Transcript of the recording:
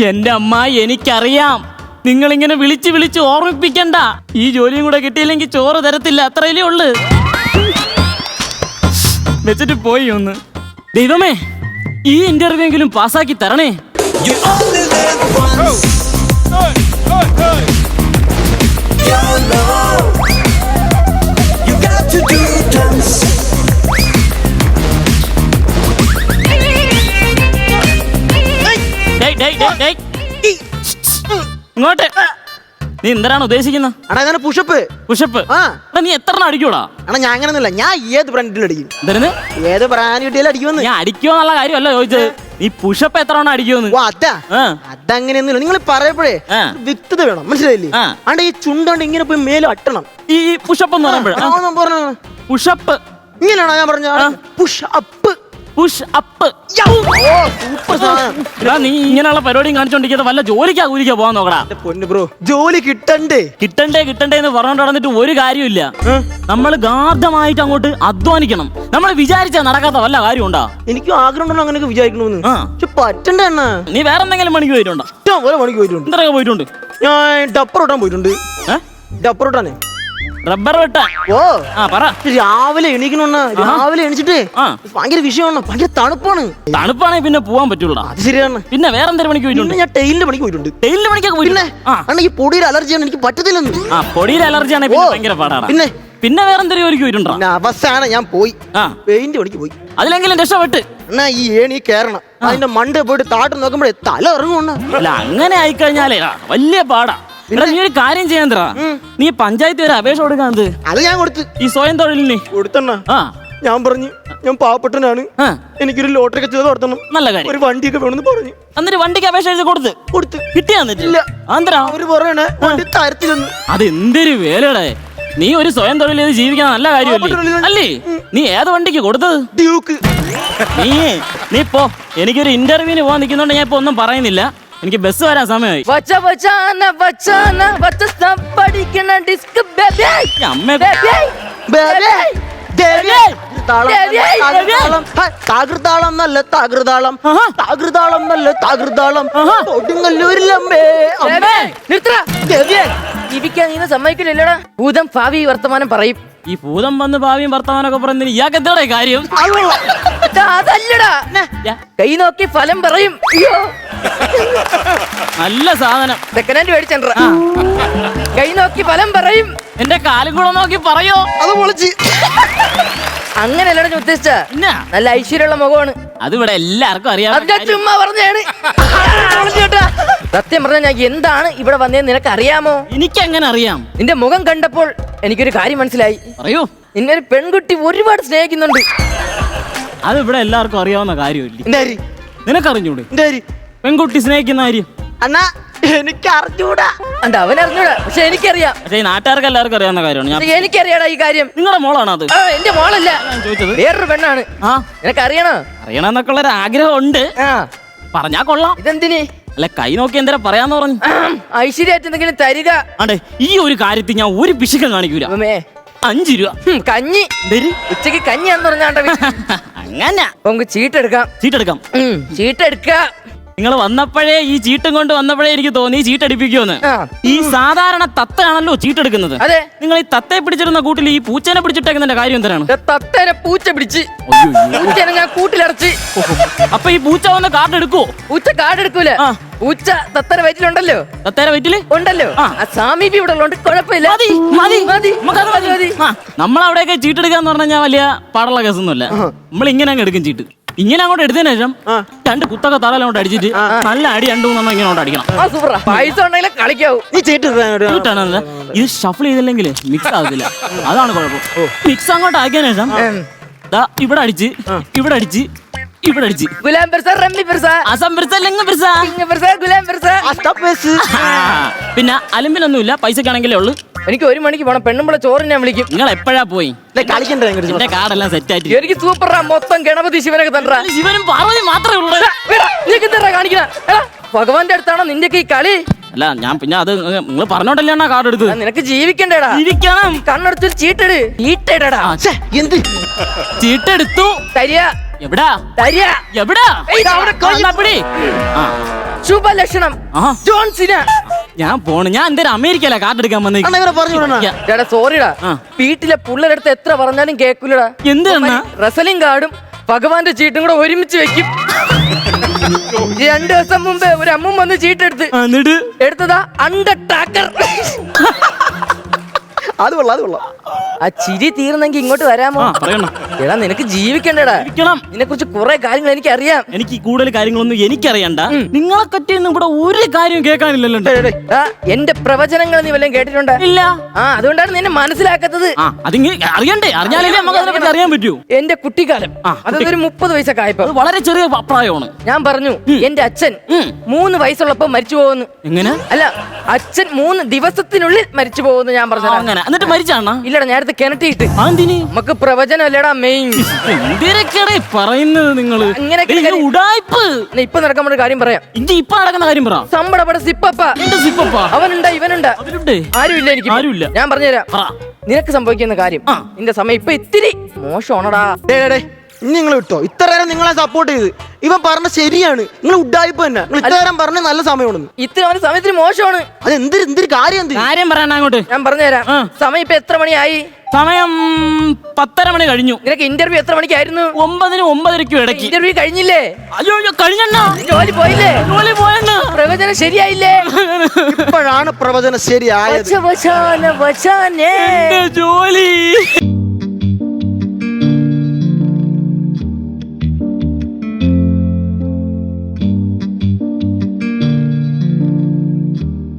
എന്റെ അമ്മ എനിക്കറിയാം. നിങ്ങൾ ഇങ്ങനെ വിളിച്ച് വിളിച്ച് ഓർമ്മിപ്പിക്കണ്ട. ഈ ജോലിയും കൂടെ കിട്ടിയില്ലെങ്കിൽ ചോറ് തരത്തില്ല അത്രയല്ലേ ഉള്ളു. വെച്ചിട്ട് പോയി ഒന്ന്. ദൈവമേ ഈ ഇന്റർവ്യൂ എങ്കിലും പാസ്സാക്കി തരണേ. You got to do dance. ഇങ്ങോട്ട്. നീ എന്തിനാണ് ഉദ്ദേശിക്കുന്നത്? അടാ പുഷപ്പ്. പുഷപ്പ്? ആ. നീ എത്ര എണ്ണം അടിക്കൂടാ? അടാ ഞാൻ അങ്ങനെയൊന്നുമില്ല ഞാൻ ഏത് ബ്രാൻഡിൽ അടിക്കും? എന്തായിരുന്നു ഏത് ബ്രാൻഡ് കിട്ടിയാലും അടിക്കുമെന്ന്. ഞാൻ അടിക്കുമോ എന്നുള്ള കാര്യമല്ല ചോദിച്ചത്. നീ പുഷപ്പ് എത്ര എണ്ണം അടിക്കുമെന്ന്? ഓ അതാ. ആ. അതങ്ങനെയൊന്നുമില്ല. നിങ്ങൾ പറയപ്പോഴേ ആ. വ്യക്തത വേണം. മനസ്സിലായില്ലേ? ആ. ആണ്ട് ഈ ചുണ്ടോണ്ട് ഇങ്ങനെ പോയി മേലെ അട്ടണം ഈ പുഷപ്പ് എന്ന് പറയുമ്പോഴ? ആ, ഒന്ന് പറഞ്ഞോ. പുഷപ്പ്. ഇങ്ങനെയാണോ ഞാൻ പറഞ്ഞ പുഷ് അപ്പ് പുഷ് അപ്പ് എടാ നീ ഇങ്ങനെയുള്ള പരിപാടിയും കാണിച്ചോണ്ടിരിക്കുന്നത് വല്ല ജോലിക്കാ കൂലിക്കാ പോകാൻ നോക്കടാ. പൊന്ന് ബ്രോ ജോലി കിട്ടണ്ടേ? കിട്ടണ്ടേ കിട്ടണ്ടേ എന്ന് പറഞ്ഞോണ്ട് നടന്നിട്ട് ഒരു കാര്യമില്ല നമ്മൾ ഗാർഡമായിട്ട് അങ്ങോട്ട് അധ്വാനിക്കണം. നമ്മൾ വിചാരിച്ചാ നടക്കാത്ത വല്ല കാര്യം ഉണ്ടാ എനിക്കും ആഗ്രഹം അങ്ങനെയൊക്കെ വിചാരിക്കണമെന്ന്. പറ്റണ്ട പക്ഷെ പറ്റണ്ടേ അണ്ണ? നീ വേറെ എന്തെങ്കിലും പണിക്ക് പോയിട്ടുണ്ടോ. ഇഷ്ടം പോലെ പണിക്ക് പോയിട്ടുണ്ട്. എന്തൊക്കെ പോയിട്ടുണ്ട്. ഞാൻ ഡപ്പർ ഓട്ടാൻ പോയിട്ടുണ്ട്? ഡപ്പർ ഓട്ടാനേ റബ്ബർ വെട്ടാ. ഓ. ആ പറ. രാവിലെ എണീക്കണ രാവിലെ എണീച്ചിട്ട്. ഭയങ്കര വിഷയമാണ്. ഭയങ്കര തണുപ്പാണ്. തണുപ്പാണെങ്കിൽ പിന്നെ പോവാൻ പറ്റുള്ളൂ അത് ശരിയാണ്. പിന്നെ വേറെ എന്തൊരു പണിക്ക് പോയിട്ടുണ്ട്? ഞാൻ ടൈലിന്റെ പണിക്ക് പോയിട്ടുണ്ട്. ടെയിലിന്റെ പണിക്കൊക്കെ അണ്ണ ഈ പൊടിയുടെ അലർജിയാണ് എനിക്ക് പറ്റത്തില്ലെന്ന്. ആ പൊടിയിൽ അലർജി ആണെങ്കിൽ പിന്നെ. ഭയങ്കര പാടാണ് പിന്നെ? പിന്നെ വേറെ എന്തൊരു ജോലിക്ക് പോയിട്ടുണ്ടോ? അവസാനം ഞാൻ പോയി. ആ. പെയിന്റ് പണിക്ക് പോയി. അതിലെങ്കിലും രക്ഷപ്പെട്ട് എന്നാ ഈ ഏണി കേറണം അതിന്റെ മണ്ട പോയിട്ട് താട്ട് നോക്കുമ്പോഴേ തല ഇറങ്ങുന്നു അല്ല അങ്ങനെ ആയിക്കഴിഞ്ഞാലേ വലിയ പാടാ. എടാ നീ ഒരു കാര്യം ചെയ്യാൻ തരാ. നീ പഞ്ചായത്ത് ഒരു അപേക്ഷ കൊടുക്കാന്ത് അത്. ഞാൻ കൊടുത്ത്. ഈ സ്വയം തൊഴിലിന്. കൊടുത്തണ്ണ. ആ. ഞാൻ പറഞ്ഞു ഞാൻ പാവപ്പെട്ടനാണ്. എനിക്കൊരു ലോട്ടറി കച്ചവടം നടത്തണം. നല്ല കാര്യം. ഒരു വണ്ടിയൊക്കെ വേണമെന്ന് പറഞ്ഞു. എന്നിട്ട് വണ്ടിക്ക് അപേക്ഷ എഴുതി കൊടുത്ത്. കൊടുത്ത്. കിട്ടിയാന്നിട്ടില്ല. ആന്തരാ അവർ പറയണേ വണ്ടി തരത്തില്ലെന്ന്. അതെന്തൊരു വേലയുടെ നീ ഒരു സ്വയം തൊഴിൽ ചെയ്ത് ജീവിക്കാൻ നല്ല കാര്യമല്ലേ? അല്ലേ? നീ ഏത് വണ്ടിക്ക് കൊടുത്തത്? ഡ്യൂക്ക്. നീ നീ പോ. എനിക്കൊരു ഇന്റർവ്യൂവിന് പോകാൻ നിൽക്കുന്നുണ്ട് ഞാൻ ഇപ്പൊ ഒന്നും പറയുന്നില്ല. എനിക്ക് ബസ് വരാൻ സമയമായി വച്ച വച്ചാന വച്ചാന വച്ച പഠിക്കണ ഡിസ്ക് ബേബി ഈ അമ്മ ബേബി ബേബേ, താളം ദേവി, നല്ല താകൃതാളം. നല്ല താകൃതാളം ആഹാ. താകൃതാളം നല്ല താകൃതാളം ആഹാ. കൊടുങ്ങല്ലൂരിലമ്മേ അമ്മേ. നിർത്തറ ദേവിയേ, ജീവിക്കാൻ നീ സമ്മതിക്കില്ലല്ലോടാ ഭൂതം ഭാവി വർത്തമാനം പറയും ഈ ഭൂതം വന്ന് ഭാവിയും വർത്തമാനൊക്കെ പറയുന്നതിന് ഇയാൾക്ക് എന്താടെ കാര്യം അതല്ലടാ കൈ നോക്കി ഫലം പറയും അയ്യോ നല്ല സാധനം. സെക്കൻഡ് ഹാൻഡ് കൈ നോക്കി ഫലം പറയും. എന്റെ കാലും കൂടെ നോക്കി പറയോ? അത് പൊളിച്ച്. അങ്ങനെയല്ലടാ ഞാൻ ഉദ്ദേശിച്ച? നല്ല ഐശ്വര്യമുള്ള മുഖമാണ്. അത് ഇവിടെ എല്ലാവർക്കും അറിയാം ഞാൻ ചുമ്മാ പറഞ്ഞാണ് സത്യം പറഞ്ഞാൽ ഞാൻ എന്താണ് ഇവിടെ വന്നതെന്ന് നിനക്ക് അറിയാമോ എനിക്ക് എങ്ങനെ അറിയാം? നിന്റെ മുഖം കണ്ടപ്പോൾ എനിക്കൊരു കാര്യം മനസ്സിലായി. പറയൂ. നിന്നെ ഒരു പെൺകുട്ടി ഒരുപാട് സ്നേഹിക്കുന്നുണ്ട്. അത് ഇവിടെ എല്ലാവർക്കും അറിയാവുന്ന കാര്യമില്ല. നിനക്കറിഞ്ഞൂടെ? പെൺകുട്ടി സ്നേഹിക്കുന്ന കാര്യം. അണ്ണാ എനിക്ക് അറിഞ്ഞൂടാ അണ്ട അവൻ അറിഞ്ഞൂടാ പക്ഷെ എനിക്കറിയാം. പക്ഷേ ഈ നാട്ടുകാർക്ക് എല്ലാവർക്കും അറിയാവുന്ന കാര്യമാണ്. ഞാൻ എനിക്കറിയാടാ ഈ കാര്യം. നിങ്ങളുടെ മോളാണ് അത്? ആ എന്റെ മോളല്ല. ഞാൻ ചോദിച്ചത്. വേറൊരു പെണ്ണാണ്. ആ. നിനക്കറിയണോ? അറിയണമെന്നൊക്കെ ഉള്ള ഒരു ആഗ്രഹം ഉണ്ട് ആ. പറഞ്ഞാ കൊള്ളാം. ഇതെന്തിന്? അല്ല കൈ നോക്കി എന്തേരാ പറയാന്ന് പറഞ്ഞു. ആം, ഐശ്വര്യമായിട്ട് എന്തെങ്കിലും തരിക. ആണ്ടേ ഈ ഒരു കാര്യത്തിൽ ഞാൻ ഒരു പിശുക്കം കാണിക്കൂല. അമ്മേ അഞ്ചു രൂപ. ഹും, കഞ്ഞി. എന്തേര്? ഉച്ചയ്ക്ക് കഞ്ഞിയാന്ന് പറഞ്ഞാണ്ട അങ്ങനെ. നമുക്ക് ചീട്ടെടുക്കാം. ചീട്ടെടുക്കാം. ഉം, ചീട്ടെടുക്ക നിങ്ങൾ വന്നപ്പോഴേ ഈ ചീട്ടും കൊണ്ട് വന്നപ്പോഴേ എനിക്ക് തോന്നി ചീട്ടടിപ്പിക്കുമെന്ന്. ഈ സാധാരണ തത്തയാണല്ലോ ചീട്ടെടുക്കുന്നത് അതെ. നിങ്ങൾ ഈ തത്തയെ പിടിച്ചിരുന്ന കൂട്ടിൽ ഈ പൂച്ചനെ പിടിച്ചിട്ടേക്കുന്നതിന്റെ കാര്യം എന്തിനാണ്? തത്തേനെ പൂച്ച പിടിച്ച്. പൂച്ചനെ ഞാൻ കൂട്ടിലടച്ച്. അപ്പൊ ഈ പൂച്ച വന്ന് കാർഡ് എടുക്കുവോ? പൂച്ച കാർഡ് എടുക്കൂല. പൂച്ച തത്തര വയറ്റിലുണ്ടല്ലോ. തത്തേര വയറ്റിൽ? ഉണ്ടല്ലോ. സാമീപ്യം ഇവിടെ ഉള്ളതുകൊണ്ട് കുഴപ്പമില്ല. നമ്മളവിടെയൊക്കെ ചീട്ടെടുക്കാന്ന് പറഞ്ഞാൽ വലിയ പാടുള്ള കേസൊന്നുമില്ല. നമ്മൾ ഇങ്ങനെ അങ്ങ് എടുക്കും ചീട്ട്. ഇങ്ങനെ അങ്ങോട്ട് എടുത്തതിന് ശേഷം രണ്ട് കുത്തൊക്കെ തലയിലോട്ട് അടിച്ചിട്ട് നല്ല അടി രണ്ടു മൂന്നെണ്ണം ഇങ്ങനെ അങ്ങോട്ട് അടിക്കണം. ആ സൂപ്പറാ. പൈസ ഉണ്ടെങ്കിലേ കളിക്കാവൂ. നീ ഇത് ഷഫിൾ ചെയ്തില്ലെങ്കിൽ മിക്സ് ആകത്തില്ല അതാണ് കുഴപ്പം. മിക്സ് അങ്ങോട്ട് ആക്കിയതിനു ശേഷം ദാ ഇവിടെ അടിച്ച് ഇവിടെ അടിച്ച് ഇവിടെ അടിച്ച്. ഗുലാം പെർസ റമ്മി പെർസ. അസം പെർസ ഗുലാം പെർസ. പിന്നെ അലമ്പിലൊന്നുമില്ല പൈസക്കാണെങ്കിലേ ഉള്ളൂ. എനിക്ക് ഒരു മണിക്ക് പോണം. പെണ്ണുമ്പളെ ചോറ് ഞാൻ വിളിക്കും. നിങ്ങൾ എപ്പോഴാ പോയി? കളിക്കണ്ടേ എന്റെ കാർഡെല്ലാം സെറ്റ് ആയിട്ട് എനിക്ക് സൂപ്പറാ മൊത്തം ഗണപതി ശിവനൊക്കെ തണ്ടാ ശിവനും പാർവതി മാത്രമേ ഉള്ളൂ. നീക്ക് എന്താ കാണിക്കണ എടാ, ഭഗവാന്റെ അടുത്താണോ നിന്റെ ഈ കളി? അല്ല ഞാൻ പിന്നെ അത് നിങ്ങൾ പറഞ്ഞോണ്ടല്ലേ കാർഡ് എടുത്ത് നിനക്ക് ജീവിക്കണ്ടേടാ. ജീവിക്കണം കണ്ണെടുത്തൊരു ചീട്ടെടു. ചീട്ടെടാ. എന്ത്? ചീട്ടെടുത്തു. തരിക. എവിടാ? തരിക. എവിടാ? അവിടെ ആ. ശുഭലക്ഷണം. ആ. ജോൺസിന ഞാൻ പോണ്. ഞാൻ എന്തായാലും അമേരിക്കയിലെ കാർഡ് എടുക്കാൻ എടാ സോറിടാ. വീട്ടിലെ പുള്ളരടുത്ത് എത്ര പറഞ്ഞാലും കേക്കൂലടാ. എന്ത്? റസലിംഗ് കാർഡും ഭഗവാന്റെ ചീട്ടും കൂടെ ഒരുമിച്ച് വെക്കും. രണ്ടു ദിവസം മുമ്പേ ഒരു അമ്മ വന്ന് ചീട്ടെടുത്ത് എടുത്തതാ അണ്ടർ ട്രാക്കർ അത് കൊള്ളാം അത് കൊള്ളാം. ആ ചിരി തീർന്നെങ്കിൽ ഇങ്ങോട്ട് വരാമോ? പറയണം. എടാ നിനക്ക് ജീവിക്കണ്ടടാ. ഇരിക്കണം. നിന്നെ കുറിച്ച് കുറെ കാര്യങ്ങൾ എനിക്ക് അറിയാം എനിക്ക് ഈ കൂടുതൽ കാര്യങ്ങളൊന്നും എനിക്കറിയണ്ട. നിങ്ങളെ പറ്റിയൊന്നും ഇവിടെ ഒരു കാര്യം കേൾക്കാനില്ലല്ലോ ആ, എന്റെ പ്രവചനങ്ങൾ നീ വല്ലതും കേട്ടിട്ടുണ്ട്? ഇല്ല. ആ അതുകൊണ്ടാണ് നിന്നെ മനസ്സിലാക്കാത്തത്. ആ അതിങ്ങനെ അറിയണ്ടേ? അറിഞ്ഞാലേ നമുക്ക് അതിനെ പറ്റി അറിയാൻ പറ്റൂ. എന്റെ കുട്ടിക്കാലം. അതൊരു അതായത് ഒരു മുപ്പത് വയസ്സൊക്കെ ആയപ്പോ അത് വളരെ ചെറിയ അപ്രായമാണ് പ്രായമാണ്. ഞാൻ പറഞ്ഞു എന്റെ അച്ഛൻ ഉം. മൂന്ന് വയസ്സുള്ളപ്പോ മരിച്ചു പോകുന്നു. എങ്ങനെ? അല്ല അച്ഛൻ മൂന്ന് ദിവസത്തിനുള്ളിൽ മരിച്ചു പോകുന്നു ഞാൻ ആ, പറഞ്ഞു അങ്ങനെ. എന്നിട്ട് മരിച്ചാണോ? ഇല്ലടാ നേരത്തെ കിണറ്റിയിട്ട് നമുക്ക് പ്രവചനമല്ലടാ മെയിൻ എന്തിനൊക്കെയാടേ പറയുന്നത് നിങ്ങൾ? ഉടായ്പ്. ഇപ്പൊ നടക്കാൻ ഒരു കാര്യം പറയാം. ഇനി ഇപ്പൊ നടക്കുന്ന കാര്യം പറ. സമ്പടപട സിപ്പപ്പ. എന്റെ അവനുണ്ട ഇവനുണ്ട്. ആരുമില്ല എനിക്ക്. ആരുമില്ല. ഞാൻ പറഞ്ഞുതരാം. പറ. നിനക്ക് സംഭവിക്കുന്ന കാര്യം. ആ. നിന്റെ സമയം ഇപ്പൊ ഇത്തിരി മോശമാണടാ? ഡേ, ഡേ ഇനി നിങ്ങൾ വിട്ടോ. ഇത്ര നേരം നിങ്ങളെ സപ്പോർട്ട് ചെയ്ത്. ഇവൻ പറഞ്ഞ ശരിയാണ്. നിങ്ങൾ ഉഡായിപ്പ് തന്നെ. നിങ്ങൾ ഇത്ര നേരം പറഞ്ഞ നല്ല സമയമാണെന്ന്. ഇത്ര അവന് സമയത്തിന് മോശമാണ്. അത് എന്തൊരു എന്തൊരു കാര്യം എന്ത്? കാര്യം പറയണ അങ്ങോട്ട്. ഞാൻ പറഞ്ഞുതരാം. സമയം ഇപ്പൊ എത്ര മണിയായി? സമയം പത്തര മണി കഴിഞ്ഞു. നിനക്ക് ഇന്റർവ്യൂ എത്ര മണിക്കായിരുന്നു? ഒമ്പതിന് ഒമ്പതരയ്ക്കും ഇടയ്ക്ക്. ഇന്റർവ്യൂ കഴിഞ്ഞില്ലേ? അയ്യോ അയ്യോ കഴിഞ്ഞണ്ണ. ജോലി പോയില്ലേ? ജോലി പോയണ്ണ. പ്രവചനം ശരിയായില്ലേ? ഇപ്പോഴാണ് പ്രവചനം ശരിയായത്. ജോലി.